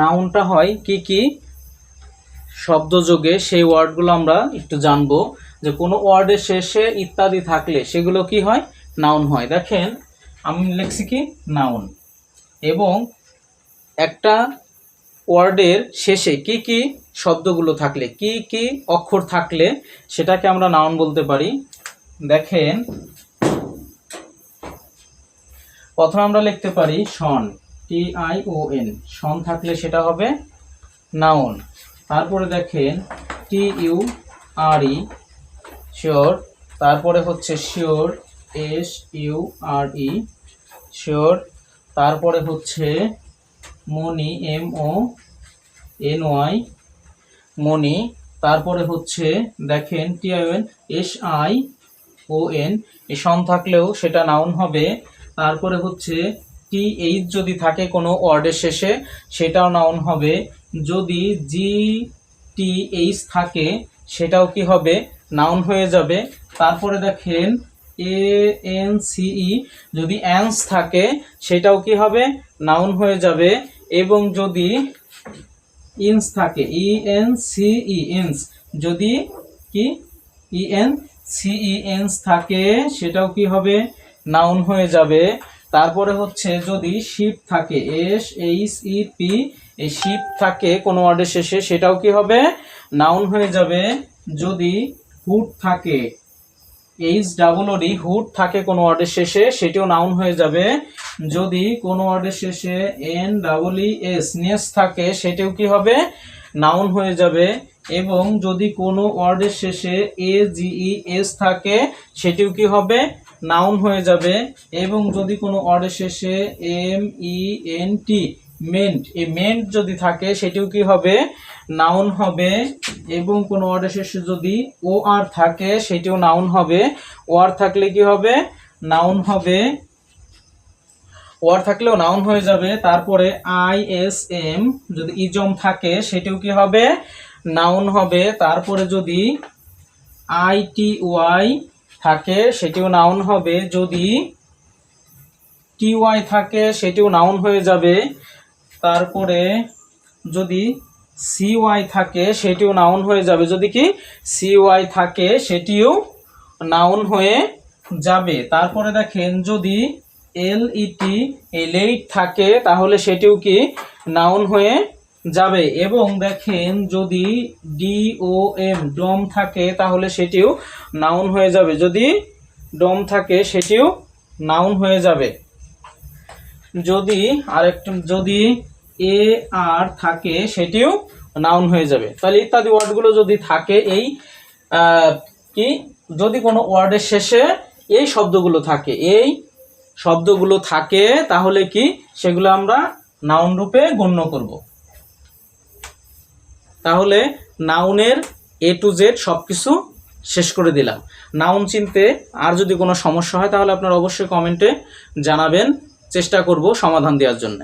নাউনটা হয় কি কি? শব্দযোগে সেই ওয়ার্ডগুলো আমরা একটু জানব, যে কোনো ওয়ার্ডের শেষে ইত্যাদি থাকলে সেগুলো কি হয়? নাউন হয়। দেখেন, আমি লিখছি কি? নাউন এবং একটা ওয়ার্ডের শেষে কি কি শব্দগুলো থাকলে, কি কি অক্ষর থাকলে সেটাকে আমরা নাউন বলতে পারি। দেখেন, প্রথমে আমরা লিখতে পারি সন। টি আই ও এন সন থাকলে সেটা হবে নাউন তারপরে দেখেন T U R E sure তারপরে হচ্ছে sure S U R E sure তারপরে হচ্ছে money M O N E Y তারপরে হচ্ছে দেখেন T I S I O N এ সন থাকলেও সেটা নাউন হবে। তারপরে হচ্ছে টি এইচ যদি থাকে কোনো ওয়ার্ডের শেষে, সেটাও নাউন হবে। যদি জি টি এইচ থাকে, সেটাও কি হবে? নাউন হয়ে যাবে। তারপরে দেখেন এ এন সিই যদি অ্যান্স থাকে, সেটাও কি হবে? নাউন হয়ে যাবে। এবং যদি ইনস থাকে ই এন সিই ইনস যদি কি? ই এন সিই এনস থাকে, সেটাও কি হবে? নাউন হয়ে যাবে। তারপরে হচ্ছে যদি শিপ থাকে এস এইচ ই পি এই শিপ থাকে কোনো ওয়ার্ডের শেষে, সেটাও কি হবে? নাউন হয়ে যাবে। যদি হুড থাকে এইচ ডাবল ওডি হুড থাকে কোনো ওয়ার্ডের শেষে, সেটিও নাউন হয়ে যাবে। যদি কোনো ওয়ার্ডের শেষে N double E S ness থাকে, সেটিও কি হবে? নাউন হয়ে যাবে। এবং যদি কোনো ওয়ার্ডের শেষে এ জিই এস থাকে, সেটিও কি হবে? নাউন হয়ে যাবে এবং যদি কোনো ওয়ার্ডের শেষে M, E, N, T, ment, এই মেন্ট যদি থাকে, সেটিও কি হবে? নাউন হবে এবং কোনো ওয়ার্ডের শেষে যদি ও আর থাকে, সেটিও নাউন হবে। ও আর থাকলে কি হবে? নাউন হবে। ওয়ার থাকলেও নাউন হয়ে যাবে। তারপরে আই, এস, এম যদি ইজম থাকে, সেটিও কি হবে? নাউন হবে। তারপরে যদি আই, টি, ওয়াই থাকে, সেটিও নাউন হবে। যদি টি ওয়াই থাকে, সেটিও নাউন হয়ে যাবে। তারপরে যদি সি ওয়াই থাকে, সেটিও নাউন হয়ে যাবে। যদি কি সি ওয়াই থাকে, সেটিও নাউন হয়ে যাবে। তারপরে দেখেন, যদি এল ইটি এই থাকে, তাহলে সেটিও কি নাউন হয়ে যাবে। এবং দেখেন যদি ডি ও এম ডম থাকে, তাহলে সেটিও নাউন হয়ে যাবে। যদি ডম থাকে, সেটিও নাউন হয়ে যাবে। যদি আরেকটা, যদি এ আর থাকে, সেটিও নাউন হয়ে যাবে। তাহলে ইত্যাদি ওয়ার্ডগুলো যদি থাকে, এই কি? যদি কোনো ওয়ার্ডের শেষে এই শব্দগুলো থাকে, এই শব্দগুলো থাকে, তাহলে কি? সেগুলো আমরা নাউন রূপে গণ্য করব। তাহলে নাউনের এ টু জেড সব কিছু শেষ করে দিলাম। নাউন চিনতে আর যদি কোনো সমস্যা হয় তাহলে আপনারা অবশ্যই কমেন্টে জানাবেন। চেষ্টা করব সমাধান দেওয়ার জন্য।